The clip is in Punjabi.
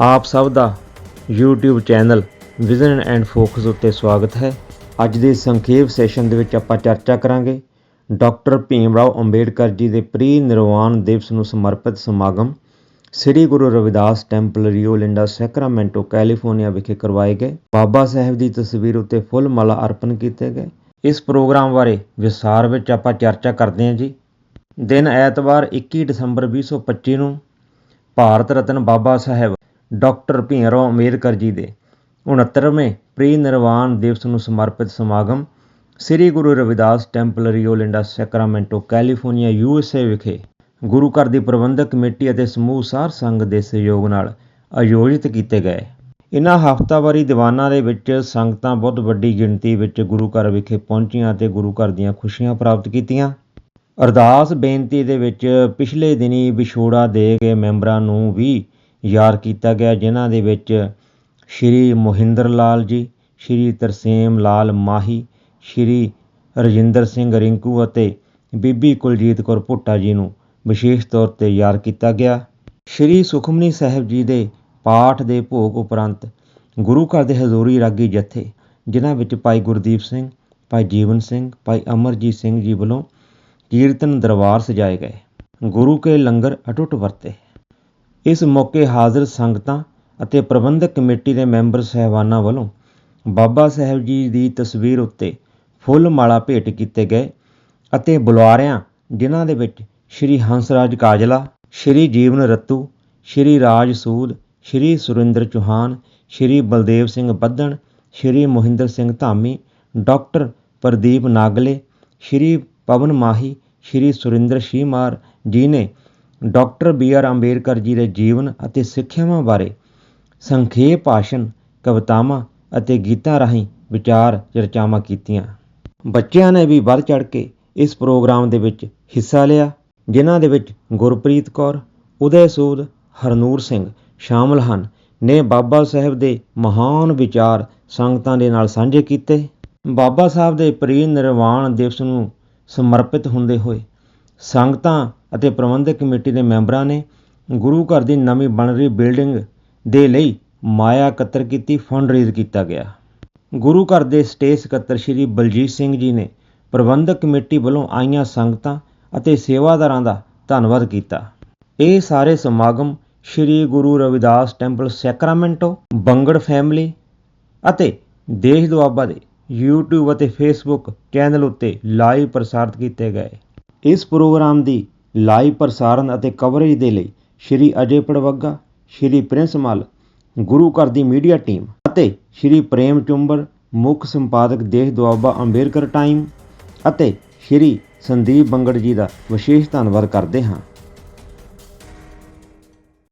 ਆਪ ਸਭ ਦਾ YouTube channel vision and focus ਉੱਤੇ ਸਵਾਗਤ ਹੈ। ਅੱਜ ਦੇ ਸੰਖੇਪ ਸੈਸ਼ਨ ਦੇ ਵਿੱਚ ਆਪਾਂ ਚਰਚਾ ਕਰਾਂਗੇ ਡਾਕਟਰ ਭੀਮ ਰਾਓ ਅੰਬੇਡਕਰ ਜੀ ਦੇ ਪ੍ਰੀ ਨਿਰਵਾਣ ਦਿਵਸ ਨੂੰ ਸਮਰਪਿਤ ਸਮਾਗਮ Sri Guru Ravidas temple, Rio Linda, Sacramento, California ਵਿਖੇ ਕਰਵਾਏ ਗਏ। ਬਾਬਾ ਸਾਹਿਬ ਦੀ ਤਸਵੀਰ ਉੱਤੇ ਫੁੱਲ ਮਾਲਾ ਅਰਪਣ ਕੀਤੇ ਗਏ। ਇਸ ਪ੍ਰੋਗਰਾਮ ਬਾਰੇ ਵਿਸਥਾਰ ਵਿੱਚ ਆਪਾਂ ਚਰਚਾ ਕਰਦੇ ਹਾਂ ਜੀ। ਦਿਨ ਐਤਵਾਰ 21 ਦਸੰਬਰ 2025 ਨੂੰ ਭਾਰਤ ਰਤਨ ਬਾਬਾ ਸਾਹਿਬ ਡਾਕਟਰ ਭੀਮਰਾਓ ਅੰਬੇਦਕਰ ਜੀ ਦੇ 69ਵੇਂ ਪ੍ਰੀ ਨਿਰਵਾਣ ਦਿਵਸ ਨੂੰ ਸਮਰਪਿਤ ਸਮਾਗਮ Sri Guru Ravidas temple, Rio Linda, Sacramento, California, U S A ਵਿਖੇ ਗੁਰੂ ਘਰ ਦੀ ਪ੍ਰਬੰਧਕ ਕਮੇਟੀ ਅਤੇ ਸਮੂਹ ਸਾਰ ਸੰਘ ਦੇ ਸਹਿਯੋਗ ਨਾਲ ਆਯੋਜਿਤ ਕੀਤੇ ਗਏ। ਇਨ੍ਹਾਂ ਹਫ਼ਤਾਵਾਰੀ ਦੀਵਾਨਾਂ ਦੇ ਵਿੱਚ ਸੰਗਤਾਂ ਬਹੁਤ ਵੱਡੀ ਗਿਣਤੀ ਵਿੱਚ ਗੁਰੂ ਘਰ ਵਿਖੇ ਪਹੁੰਚੀਆਂ ਅਤੇ ਗੁਰੂ ਘਰ ਦੀਆਂ ਖੁਸ਼ੀਆਂ ਪ੍ਰਾਪਤ ਕੀਤੀਆਂ। ਅਰਦਾਸ ਬੇਨਤੀ ਦੇ ਵਿੱਚ ਪਿਛਲੇ ਦਿਨੀ ਵਿਛੋੜਾ ਦੇ ਗਏ ਮੈਂਬਰਾਂ ਨੂੰ ਵੀ ਯਾਰ ਕੀਤਾ ਗਿਆ, ਜਿਨ੍ਹਾਂ ਦੇ ਵਿੱਚ ਸ਼੍ਰੀ ਮੋਹਿੰਦਰ ਲਾਲ ਜੀ, ਸ਼੍ਰੀ ਤਰਸੇਮ ਲਾਲ ਮਾਹੀ, ਸ਼੍ਰੀ ਰਜਿੰਦਰ ਸਿੰਘ ਰਿੰਕੂ ਅਤੇ ਬੀਬੀ ਕੁਲਜੀਤ ਕੌਰ ਭੁੱਟਾ ਜੀ ਨੂੰ ਵਿਸ਼ੇਸ਼ ਤੌਰ ਤੇ ਯਾਰ ਕੀਤਾ ਗਿਆ। ਸ਼੍ਰੀ ਸੁਖਮਨੀ ਸਾਹਿਬ ਜੀ ਦੇ ਪਾਠ ਦੇ ਭੋਗ ਉਪਰੰਤ ਗੁਰੂ ਘਰ ਦੇ ਹਜ਼ੂਰੀ ਰਾਗੀ ਜਥੇ, ਜਿਨ੍ਹਾਂ ਵਿੱਚ ਭਾਈ ਗੁਰਦੀਪ ਸਿੰਘ, ਭਾਈ ਜੀਵਨ ਸਿੰਘ, ਭਾਈ ਅਮਰਜੀਤ ਸਿੰਘ ਜੀ ਵੱਲੋਂ ਕੀਰਤਨ ਦਰਬਾਰ ਸਜਾਏ ਗਏ। ਗੁਰੂ ਕੇ ਲੰਗਰ ਅਟੁੱਟ ਵਰਤੇ। ਇਸ ਮੌਕੇ ਹਾਜ਼ਰ ਸੰਗਤਾਂ ਅਤੇ ਪ੍ਰਬੰਧਕ ਕਮੇਟੀ ਦੇ ਮੈਂਬਰ ਸਹਿਬਾਨਾਂ ਵੱਲੋਂ ਬਾਬਾ ਸਾਹਿਬ ਜੀ ਦੀ ਤਸਵੀਰ ਉੱਤੇ ਫੁੱਲ ਮਾਲਾ ਭੇਟ ਕੀਤੇ ਗਏ ਅਤੇ ਬੁਲਾਰਿਆਂ ਜਿਨ੍ਹਾਂ ਦੇ ਵਿੱਚ ਸ਼੍ਰੀ ਹੰਸਰਾਜ ਕਾਜਲਾ, ਸ਼੍ਰੀ ਜੀਵਨ ਰਤੂ, ਸ਼੍ਰੀ ਰਾਜ ਸੂਦ, ਸ਼੍ਰੀ ਸੁਰਿੰਦਰ ਚੌਹਾਨ, ਸ਼੍ਰੀ ਬਲਦੇਵ ਸਿੰਘ ਬੱਧਣ ਸ਼੍ਰੀ ਮੋਹਿੰਦਰ ਸਿੰਘ ਧਾਮੀ, ਡਾਕਟਰ ਪ੍ਰਦੀਪ ਨਾਗਲੇ, ਸ਼੍ਰੀ ਪਵਨ ਮਾਹੀ, ਸ਼੍ਰੀ ਸੁਰਿੰਦਰ ਸ਼ੀਮਾਰ ਜੀ ਨੇ doctor B R Ambedkar ji ਦੇ ਜੀਵਨ ਅਤੇ ਸਿੱਖਿਆਵਾਂ ਬਾਰੇ ਸੰਖੇਪ ਭਾਸ਼ਣ, ਕਵਿਤਾਵਾਂ ਅਤੇ ਗੀਤਾਂ ਰਾਹੀਂ ਵਿਚਾਰ ਚਰਚਾਵਾਂ ਕੀਤੀਆਂ। ਬੱਚਿਆਂ ਨੇ ਵੀ ਵੱਧ ਚੜ ਕੇ ਇਸ ਪ੍ਰੋਗਰਾਮ ਦੇ ਵਿੱਚ ਹਿੱਸਾ ਲਿਆ, ਜਿਨ੍ਹਾਂ ਦੇ ਵਿੱਚ ਗੁਰਪ੍ਰੀਤ ਕੌਰ, ਉਦੈ ਸੂਦ, ਹਰਨੂਰ ਸਿੰਘ ਸ਼ਾਮਲ ਹਨ, ਨੇ ਬਾਬਾ ਸਾਹਿਬ ਦੇ ਮਹਾਨ ਵਿਚਾਰ ਸੰਗਤਾਂ ਦੇ ਨਾਲ ਸਾਂਝੇ ਕੀਤੇ। ਬਾਬਾ ਸਾਹਿਬ ਦੇ ਪ੍ਰੀ ਨਿਰਵਾਣ ਦਿਵਸ ਨੂੰ ਸਮਰਪਿਤ ਹੁੰਦੇ ਹੋਏ ਸੰਗਤਾਂ ਅਤੇ ਪ੍ਰਬੰਧਕ ਕਮੇਟੀ ਦੇ ਮੈਂਬਰਾਂ ਨੇ ਗੁਰੂ ਘਰ ਦੀ ਨਵੀਂ ਬਣ ਰਹੀ ਬਿਲਡਿੰਗ ਦੇ ਲਈ ਮਾਇਆ ਇਕੱਤਰ ਕੀਤੀ ਫੰਡ ਰੇਜ਼ ਕੀਤਾ ਗਿਆ। ਗੁਰੂ ਘਰ ਦੇ ਸਟੇਜ ਸਕੱਤਰ ਸ਼੍ਰੀ ਬਲਜੀਤ ਸਿੰਘ ਜੀ ਨੇ ਪ੍ਰਬੰਧਕ ਕਮੇਟੀ ਵੱਲੋਂ ਆਈਆਂ ਸੰਗਤਾਂ ਅਤੇ ਸੇਵਾਦਾਰਾਂ ਦਾ ਧੰਨਵਾਦ ਕੀਤਾ। ਇਹ ਸਾਰੇ ਸਮਾਗਮ Shri Guru Ravidas temple, Sacramento, Bangar family ਅਤੇ ਦੇਸ਼ ਦੁਆਬਾ ਦੇ YouTube ਅਤੇ Facebook ਚੈਨਲ ਉੱਤੇ ਲਾਈਵ ਪ੍ਰਸਾਰਿਤ ਕੀਤੇ ਗਏ। ਇਸ ਪ੍ਰੋਗਰਾਮ ਦੀ ਲਾਈਵ ਪ੍ਰਸਾਰਣ ਅਤੇ ਕਵਰੇਜ ਦੇ ਲਈ ਸ਼੍ਰੀ ਅਜੇ ਪੜਵੱਗਾ, ਸ਼੍ਰੀ ਪ੍ਰਿੰਸ ਮਲ, ਗੁਰੂ ਘਰ ਦੀ ਮੀਡੀਆ ਟੀਮ ਅਤੇ ਸ਼੍ਰੀ ਪ੍ਰੇਮ ਚੁੰਬਰ ਮੁੱਖ ਸੰਪਾਦਕ ਦੇਸ਼ ਦੁਆਬਾ ਅੰਬੇਡਕਰ ਟਾਈਮ ਅਤੇ ਸ਼੍ਰੀ ਸੰਦੀਪ ਬੰਗੜ ਜੀ ਦਾ ਵਿਸ਼ੇਸ਼ ਧੰਨਵਾਦ ਕਰਦੇ ਹਾਂ।